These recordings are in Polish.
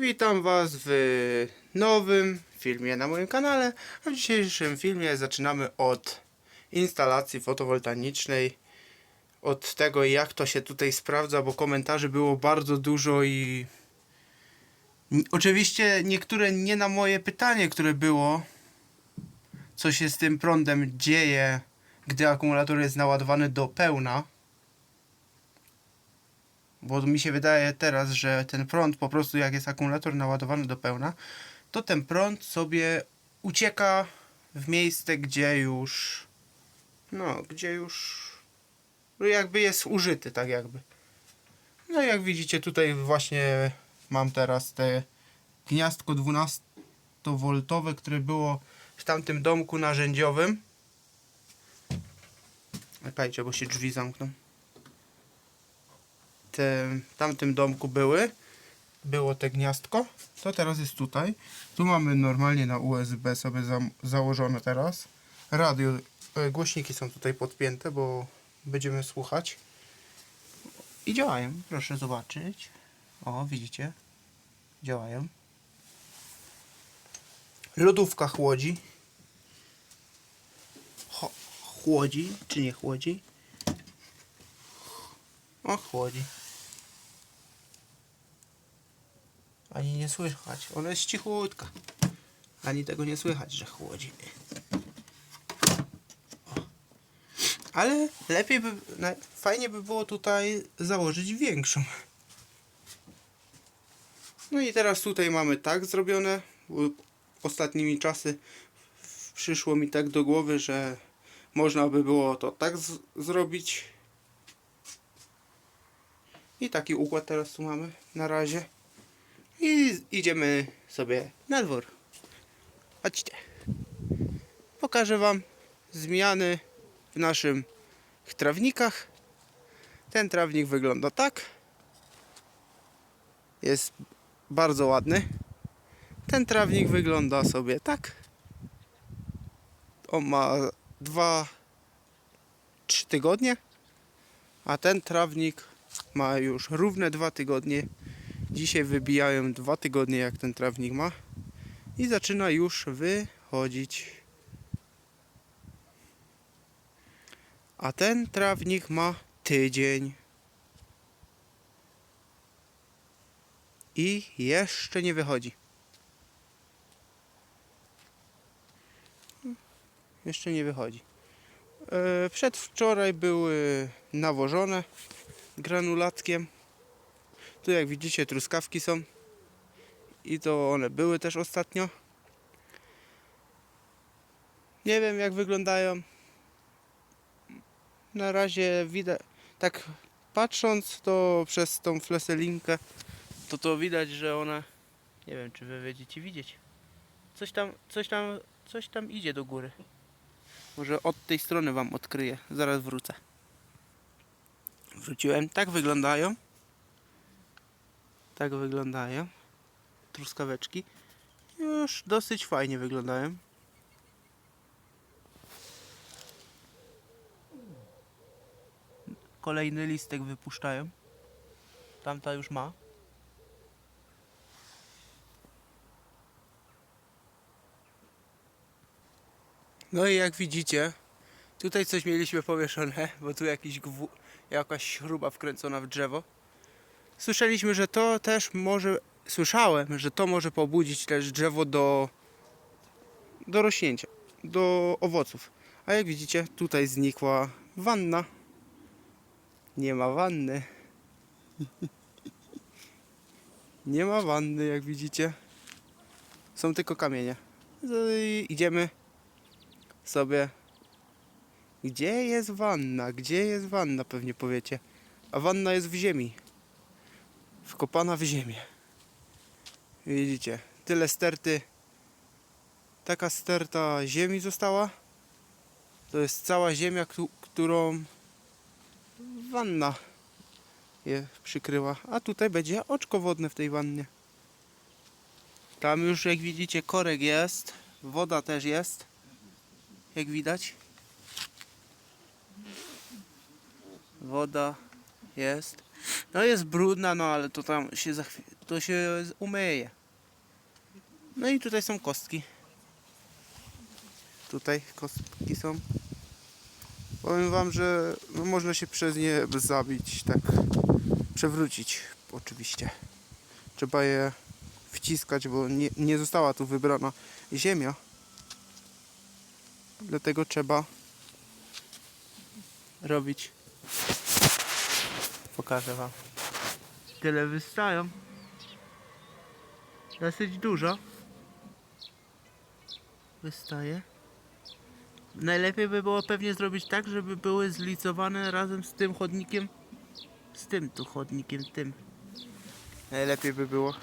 Witam Was w nowym filmie na moim kanale. A w dzisiejszym filmie zaczynamy od instalacji fotowoltaicznej. Od tego jak to się tutaj sprawdza, bo komentarzy było bardzo dużo i oczywiście niektóre nie na moje pytanie, które było co się z tym prądem dzieje, gdy akumulator jest naładowany do pełna. Bo mi się wydaje teraz, że ten prąd po prostu jak jest akumulator naładowany do pełna, to ten prąd sobie ucieka w miejsce, gdzie już no, gdzie już no jakby jest użyty, tak jakby. No jak widzicie tutaj właśnie mam teraz te gniazdko 12V, które było w tamtym domku narzędziowym. Czekajcie, bo się drzwi zamkną te, tamtym domku były, było te gniazdko, to teraz jest tutaj. Tu mamy normalnie na USB sobie za, założone teraz. Radio, e, głośniki są tutaj podpięte, bo będziemy słuchać. I działają, proszę zobaczyć. O, widzicie? Działają. Lodówka chłodzi. Cho, chłodzi, czy nie chłodzi? O, chłodzi. Ani nie słychać. Ona jest cichutka. Ani tego nie słychać, że chłodzi. Ale lepiej by, fajnie by było tutaj założyć większą. No i teraz tutaj mamy tak zrobione. Ostatnimi czasy przyszło mi tak do głowy, że można by było to tak zrobić. I taki układ teraz tu mamy na razie. I idziemy sobie na dwór. Chodźcie. Pokażę Wam zmiany w naszych trawnikach. Ten trawnik wygląda tak. Jest bardzo ładny. Ten trawnik wygląda sobie tak. On ma dwa, trzy tygodnie. A ten trawnik ma już równe dwa tygodnie. Dzisiaj wybijają dwa tygodnie jak ten trawnik ma i zaczyna już wychodzić. A ten trawnik ma tydzień. I jeszcze nie wychodzi. Jeszcze nie wychodzi. E, Przedwczoraj były nawożone granulatkiem. Tu jak widzicie truskawki są. I to one były też ostatnio. Nie wiem jak wyglądają. Na razie widać, tak patrząc to przez tą fleselinkę, to to widać, że ona, nie wiem czy wy będziecie widzieć. Coś tam, coś tam, coś tam idzie do góry. Może od tej strony wam odkryję, zaraz wrócę. Wróciłem, tak wyglądają. Tak wyglądają truskaweczki. Już dosyć fajnie wyglądają. Kolejny listek wypuszczają. Tamta już ma. No i jak widzicie, tutaj coś mieliśmy powieszone, bo tu jakiś jakaś śruba wkręcona w drzewo. Słyszeliśmy, że to też może. Słyszałem, że to może pobudzić też drzewo do. do rośnięcia, do owoców. A jak widzicie, tutaj znikła wanna. Nie ma wanny. Nie ma wanny, jak widzicie. Są tylko kamienie. No i idziemy sobie. Gdzie jest wanna? Gdzie jest wanna? Pewnie powiecie. A wanna jest w ziemi wkopana w ziemię. Widzicie, tyle sterty. Taka sterta ziemi została. To jest cała ziemia, któ- którą wanna je przykryła. A tutaj będzie oczko wodne w tej wannie. Tam już jak widzicie korek jest. Woda też jest. Jak widać. Woda jest. No jest brudna, no ale to tam się to się umyje. No i tutaj są kostki. Tutaj kostki są. Powiem wam, że no, można się przez nie zabić, tak przewrócić oczywiście. Trzeba je wciskać, bo nie, nie została tu wybrana ziemia. Dlatego trzeba robić. Pokażę wam. Tyle wystają. Dosyć dużo. Wystaje. Najlepiej by było pewnie zrobić tak, żeby były zlicowane razem z tym chodnikiem. Z tym tu chodnikiem, tym. Najlepiej by było.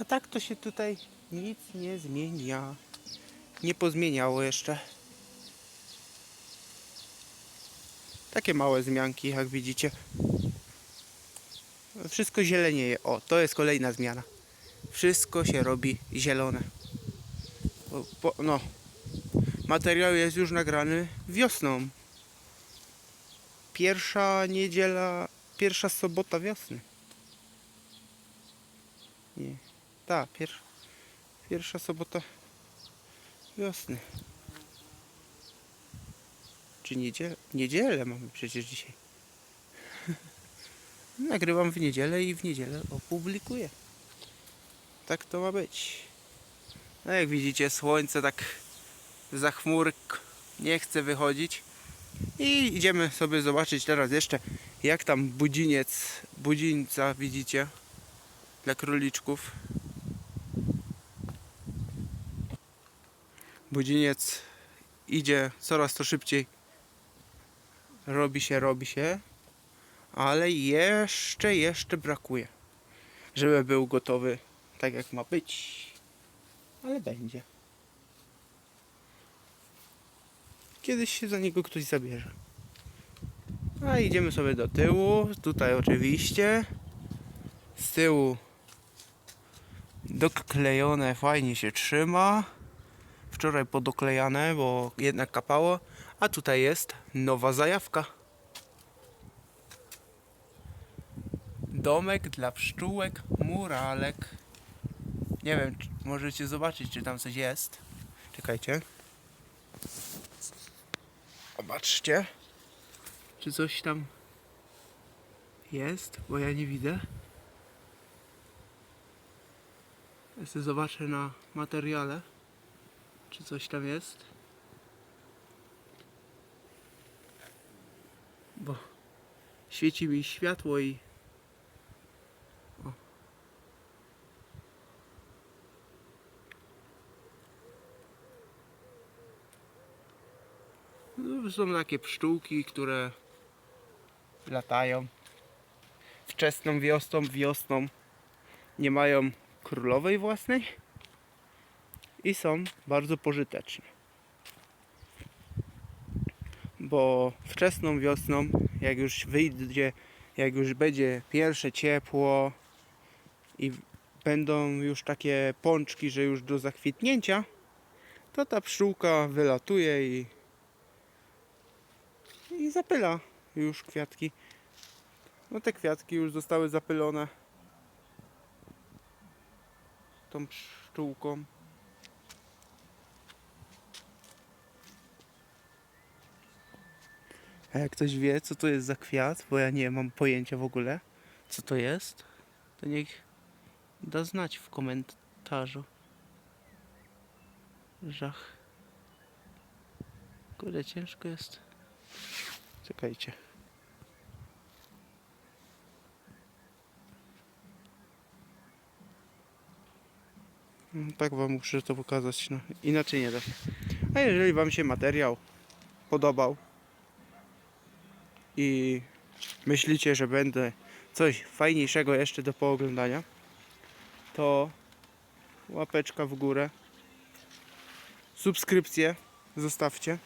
A tak to się tutaj nic nie zmienia. Nie pozmieniało jeszcze. Takie małe zmianki, jak widzicie. Wszystko zielenieje. O, to jest kolejna zmiana. Wszystko się robi zielone. No, materiał jest już nagrany wiosną. Pierwsza niedziela, pierwsza sobota wiosny. Nie, tak, pier, pierwsza sobota wiosny. Czy niedzielę? Niedzielę mamy przecież dzisiaj. Nagrywam w niedzielę i w niedzielę opublikuję. Tak to ma być. No jak widzicie, słońce tak za chmurk nie chce wychodzić. I idziemy sobie zobaczyć teraz jeszcze, jak tam budziniec, budzińca widzicie dla króliczków. Budziniec idzie coraz to szybciej. Robi się, robi się. Ale jeszcze, jeszcze brakuje. Żeby był gotowy tak jak ma być. Ale będzie. Kiedyś się za niego ktoś zabierze. A idziemy sobie do tyłu. Tutaj oczywiście. Z tyłu doklejone, fajnie się trzyma. Wczoraj podoklejane, bo jednak kapało. A tutaj jest nowa zajawka. Domek dla pszczółek, muralek. Nie wiem, czy możecie zobaczyć, czy tam coś jest. Czekajcie. Zobaczcie. Czy coś tam jest, bo ja nie widzę. Ja zobaczę na materiale, czy coś tam jest. Świeci mi światło i No, Są takie pszczółki, które latają wczesną wiosną, wiosną. Nie mają królowej własnej i są bardzo pożyteczne. Bo wczesną wiosną, jak już wyjdzie, jak już będzie pierwsze ciepło i będą już takie pączki, że już do zakwitnięcia, to ta pszczółka wylatuje i i zapyla już kwiatki. No te kwiatki już zostały zapylone tą pszczółką. A jak ktoś wie, co to jest za kwiat, bo ja nie mam pojęcia w ogóle, co to jest, to niech da znać w komentarzu. Żach. Kurde, ciężko jest. Czekajcie. Mm, Tak wam muszę to pokazać, no. inaczej nie da się. A jeżeli wam się materiał podobał i myślicie, że będę coś fajniejszego jeszcze do pooglądania, to łapeczka w górę, subskrypcję zostawcie.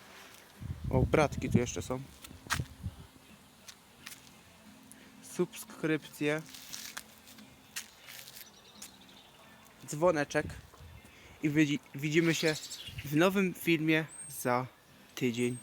O, bratki tu jeszcze są. Subskrypcję. Dzwoneczek. I widzi- widzimy się w nowym filmie za tydzień.